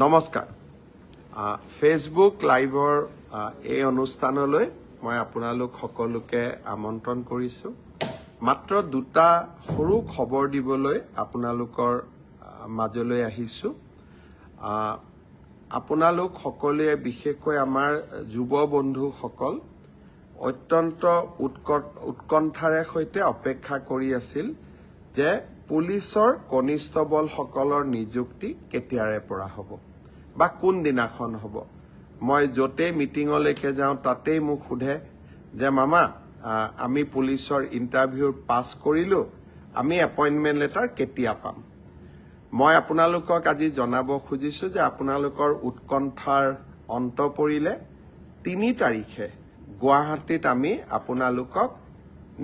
নমস্কাৰ। আহ, ফেচবুক লাইভৰ এই অনুষ্ঠানলৈ মই আপোনালোক সকলোকে আমন্ত্ৰণ কৰিছোঁ। মাত্ৰ দুটা সৰু খবৰ দিবলৈ আপোনালোকৰ মাজলৈ আহিছোঁ। আহ, আপোনালোক সকলোৱে বিশেষকৈ আমাৰ যুৱ বন্ধুসকল অত্যন্ত উৎকট উৎকণ্ঠাৰে সৈতে অপেক্ষা কৰি আছিল যে পুলিচৰ কনিষ্টবলসকলৰ নিযুক্তি কেতিয়াৰে পৰা হ'ব? বা কোনদিনাখন হ'ব? মই য'তেই মিটিঙলৈকে যাওঁ তাতেই মোক সোধে যে মামা আমি পুলিচৰ ইণ্টাৰভিউ পাছ কৰিলোঁ আমি এপইণ্টমেণ্ট লেটাৰ কেতিয়া পাম? মই আপোনালোকক আজি জনাব খুজিছোঁ যে আপোনালোকৰ উৎকণ্ঠাৰ অন্ত পৰিলে তিনি তাৰিখে গুৱাহাটীত আমি আপোনালোকক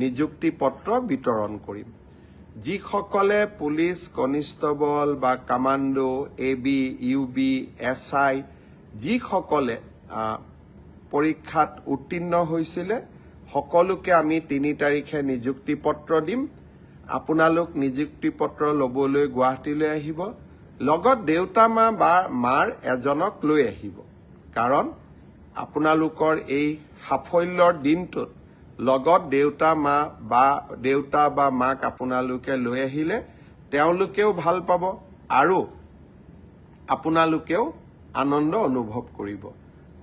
নিযুক্তি পত্ৰ বিতৰণ কৰিম। যিসকলে পুলিচ কনিষ্টবল বা commando A B U B S I যিসকলে পৰীক্ষাত উত্তীৰ্ণ হৈছিলে সকলোকে আমি তিনি তাৰিখে নিযুক্তি পত্ৰ দিম। আপোনালোক নিযুক্তি পত্ৰ ল'বলৈ গুৱাহাটীলৈ আহিব। লগত দেউতা মা বা মাৰ এজনক লৈ আহিব। কাৰণ আপোনালোকৰ এই সাফল্যৰ দিনটোত লগত দেউতা মা বা দেউতা বা মাক আপোনালোকে লৈ আহিলে তেওঁলোকেও ভাল পাব আৰু আপোনালোকেও আনন্দ অনুভৱ কৰিব।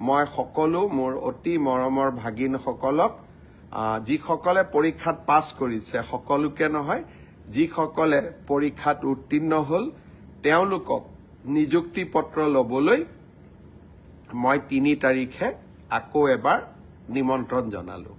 মই সকলো মোৰ অতি মৰমৰ ভাগিনসকলক যিসকলে পৰীক্ষাত পাছ কৰিছে সকলোকে নহয় যিসকলে পৰীক্ষাত উত্তীৰ্ণ হ'ল তেওঁলোকক নিযুক্তি পত্ৰ ল'বলৈ মই তিনি তাৰিখে আকৌ এবাৰ নিমন্ত্ৰণ জনালোঁ।